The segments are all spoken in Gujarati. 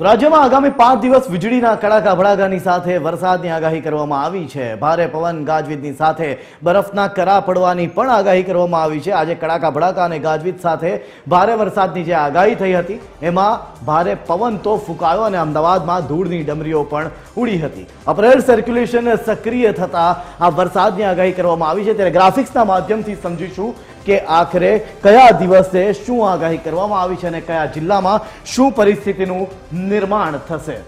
રાજ્યમાં આગામી પાંચ દિવસ વીજળીના કડાકા ભડાકાની સાથે વરસાદની આગાહી કરવામાં આવી છે. ભારે પવન ગાજવીજની સાથે બરફના કરા પડવાની પણ આગાહી કરવામાં આવી છે. આજે કડાકા ભડાકા અને ગાજવીજ સાથે ભારે વરસાદની જે આગાહી થઈ હતી, એમાં ભારે પવન તો ફૂંકાયો અને અમદાવાદમાં ધૂળની ડમરીઓ પણ ઉડી હતી. અપરેલ સર્ક્યુલેશન સક્રિય થતા આ વરસાદની આગાહી કરવામાં આવી છે. ત્યારે ગ્રાફિક્સના માધ્યમથી સમજીશું કે આખરે કયા દિવસે શું આગાહી કરવામાં આવી છે અને કયા જિલ્લામાં શું પરિસ્થિતિનું નિર્માણ થશે?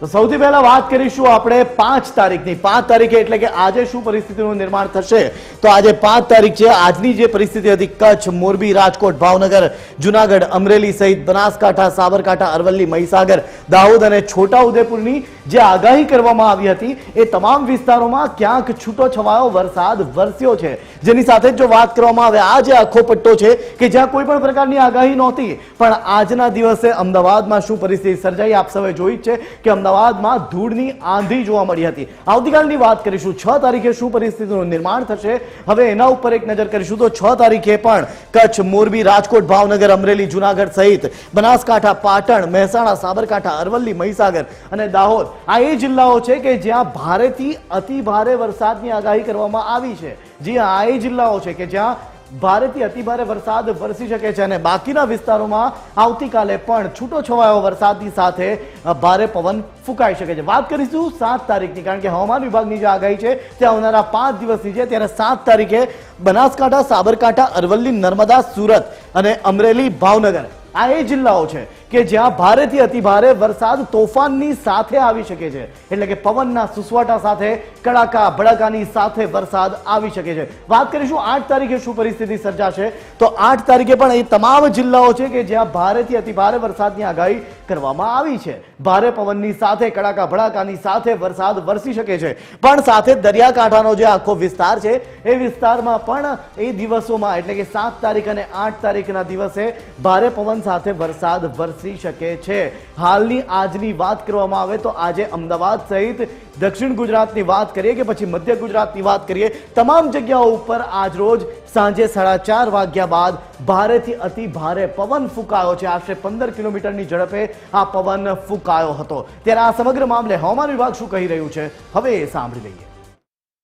તો સૌથી પહેલા વાત કરીશું આપણે પાંચ તારીખની. પાંચ તારીખે એટલે કે આજે શું પરિસ્થિતિનું નિર્માણ થશે? તો આજે પાંચ તારીખ છે. આજની જે પરિસ્થિતિ હતી, કચ્છ, મોરબી, રાજકોટ, ભાવનગર, જુનાગઢ, અમરેલી સહિત બનાસકાંઠા, સાબરકાંઠા, અરવલ્લી, મહીસાગર, દાહોદ અને છોટાઉદેપુરની જે આગાહી કરવામાં આવી હતી, એ તમામ વિસ્તારોમાં ક્યાંક છૂટો છવાયો વરસાદ વરસ્યો છે. જેની સાથે જ વાત કરવામાં આવે, આ જે આખો પટ્ટો છે કે જ્યાં કોઈ પણ પ્રકારની આગાહી નહોતી, પણ આજના દિવસે અમદાવાદમાં શું પરિસ્થિતિ સર્જાઈ, આપ સૌએ જોઈ છે કે અમદાવાદમાં ધૂળની આંધી જોવા મળી હતી. આવતીકાલની વાત કરીશું, છ તારીખે શું પરિસ્થિતિનું નિર્માણ થશે? હવે એના ઉપર એક નજર કરીશું તો છ તારીખે પણ કચ્છ, મોરબી, રાજકોટ, ભાવનગર, અમરેલી, જુનાગઢ સહિત બનાસકાંઠા, પાટણ, મહેસાણા, સાબરકાંઠા, અરવલ્લી, મહીસાગર અને દાહોદ આ એ જિલ્લાઓ છે કે જ્યાં ભારેથી અતિ ભારે વરસાદની આગાહી કરવામાં આવી છે. જી આ એ જિલ્લાઓ છે કે જ્યાં ભારેથી અતિભારે વરસાદ વરસી શકે છે અને બાકીના વિસ્તારોમાં આવતીકાલે પણ છૂટો છવાયો વરસાદની સાથે ભારે પવન ફૂંકાઈ શકે છે. વાત કરીશું સાત તારીખની, કારણ કે હવામાન વિભાગની જે આગાહી છે, તે આવનારા પાંચ દિવસની છે. ત્યારે સાત તારીખે બનાસકાંઠા, સાબરકાંઠા, અરવલ્લી, નર્મદા, સુરત અને અમરેલી, ભાવનગર. આ એ જિલ્લાઓ છે કે જ્યાં ભારેથી અતિભારે વરસાદ તોફાનની સાથે આવી શકે છે. એટલે કે પવનના સુસવાટા સાથે, કડાકા, ભડાકાની સાથે વરસાદ આવી શકે છે. વાત કરીશું આઠ તારીખે શું પરિસ્થિતિ સર્જાશે? તો આઠ તારીખે પણ એ તમામ જિલ્લાઓ છે કે જ્યાં ભારેથી અતિભારે વરસાદની આગાહી કરવામાં આવી છે. ભારે પવનની સાથે, કડાકા ભડાકાની સાથે વરસાદ વરસી શકે છે. પણ સાથે દરિયાકાંઠાનો જે આખો વિસ્તાર છે, એ વિસ્તારમાં પણ એ દિવસોમાં, એટલે કે સાત તારીખ અને આઠ તારીખના દિવસે ભારે પવન સાથે વરસાદ વરસી શકે છે. હાલની આજની વાત કરવામાં આવે તો આજે અમદાવાદ સહિત દક્ષિણ ગુજરાતની વાત કરીએ કે પછી મધ્ય ગુજરાતની વાત કરીએ, તમામ જગ્યાઓ ઉપર આજ રોજ સાંજે સાડા ચાર વાગ્યા બાદ ભારેથી અતિ ભારે પવન ફૂંકાયો છે. આશરે પંદર કિલોમીટરની ઝડપે આ પવન ફૂંકાયો હતો. ત્યારે આ સમગ્ર મામલે હવામાન વિભાગ શું કહી રહ્યું છે? હવે એ સાંભળી લઈએ.